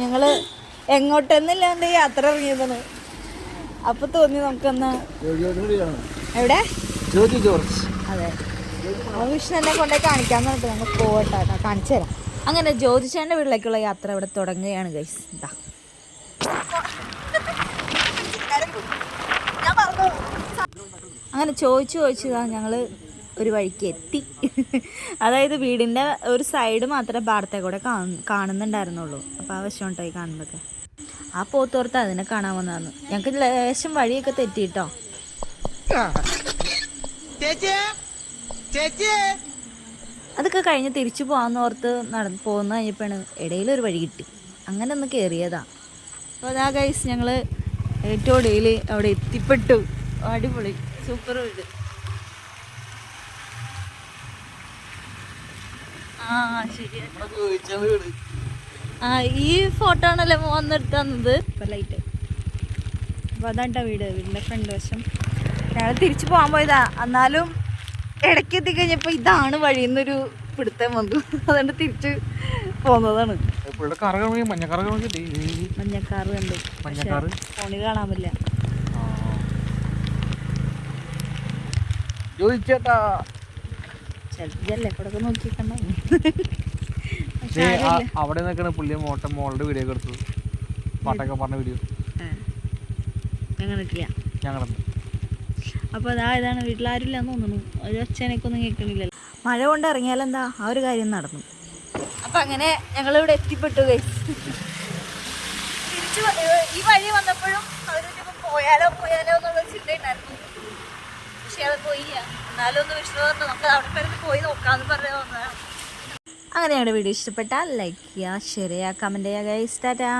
ഞങ്ങൾ എങ്ങോട്ടെന്നില്ലാണ്ട് യാത്ര ഇറങ്ങിയതാണ്. അപ്പൊ തോന്നി നമുക്കൊന്ന് എവിടെ? ജോർജ്. അതെ. അപ്പൊ വിഷ്ണു കൊണ്ടേ കാണിക്കാന്ന് പറഞ്ഞിട്ട് നമ്മൾ പോവട്ടെ കേട്ടോ കാണിച്ചു തരാം. അങ്ങനെ ജ്യോതിഷേന്റെ വീട്ടിലേക്കുള്ള യാത്ര ഇവിടെ തുടങ്ങുകയാണ് ഗൈസ് ഇതാ അങ്ങനെ ചോദിച്ചു ചോദിച്ചതാ ഞങ്ങൾ ഒരു വഴിക്ക് എത്തി. അതായത് വീടിന്റെ ഒരു സൈഡ് മാത്രമേ പാടത്തെ കൂടെ കാണുന്നുണ്ടായിരുന്നുള്ളൂ. അപ്പോൾ ആ വശമുണ്ടായി കാണുന്നതൊക്കെ ആ പോത്തോർത്ത് അതിനെ കാണാൻ വന്നതാണ്. ഞങ്ങൾക്ക് ലേശം വഴിയൊക്കെ തെറ്റിട്ടോ? അതൊക്കെ കഴിഞ്ഞ് തിരിച്ചു പോകാന്ന് ഓർത്ത് നടന്ന് പോകുന്ന കഴിഞ്ഞപ്പോഴാണ് ഇടയിൽ ഒരു വഴി കിട്ടി. അങ്ങനെ ഒന്ന് കയറിയതാ അപ്പോൾ അതാ ഗൈസ് ഞങ്ങൾ ഏറ്റവും ഇടയിൽ അവിടെ എത്തിപ്പെട്ടു. അടിപൊളി. സൂപ്പർ വീട്. ആ ശരി ആ ഈ ഫോട്ടോ ആണല്ലേ വന്നെടുത്ത് തന്നത്? ഇപ്പം ലൈറ്റ് അപ്പൊ അതാണ്ടാ വീട്. വീടിന്റെ ഫ്രണ്ട് വശം. ഞങ്ങൾ തിരിച്ചു പോകാൻ പോയതാ. എന്നാലും ഇടയ്ക്ക് എത്തിക്കഴിഞ്ഞപ്പോ ഇതാണ് വഴിന്നൊരു പിടുത്തം വന്നു. അതുകൊണ്ട് തിരിച്ച് പോന്നതാണ്. മഞ്ഞക്കാറ് കണ്ടു? ഫോണിൽ കാണാൻ പറ്റില്ല. ജ്യോതി അവിടെ നിൽക്കണ പുള്ളി മോട്ട മോളുടെ വീഡിയോ ഒക്കെ എടുത്തു പാട്ടൊക്കെ പറഞ്ഞ വീഡിയോ അപ്പൊ അപ്പോൾ അതാ ഇതാണ് വീട്ടിലാരുമില്ലെന്ന് തോന്നുന്നു. ഒരു അച്ഛനൊക്കെ ഒന്നും കേൾക്കണില്ലല്ലോ. മഴ കൊണ്ട് ഇറങ്ങിയാൽ എന്താ ആ ഒരു കാര്യം നടന്നു. അപ്പം അങ്ങനെ ഞങ്ങൾ ഇവിടെ എത്തിപ്പെട്ടു guys. തിരിച്ചു ഈ വഴി വന്നപ്പോഴും അവരൊരു പോയാലോ പോയാലോ എന്നുള്ള ചിന്ത ഉണ്ടായിരുന്നു നമുക്ക് അവിടെ പോയി നോക്കാന്ന് പറഞ്ഞു അങ്ങനെ വീഡിയോ ഇഷ്ടപ്പെട്ടാൽ ലൈക്ക് ചെയ്യുക ഷെയർ ചെയ്യുക കമന്റ് ചെയ്യുക ഗൈസ് ടാറ്റാ.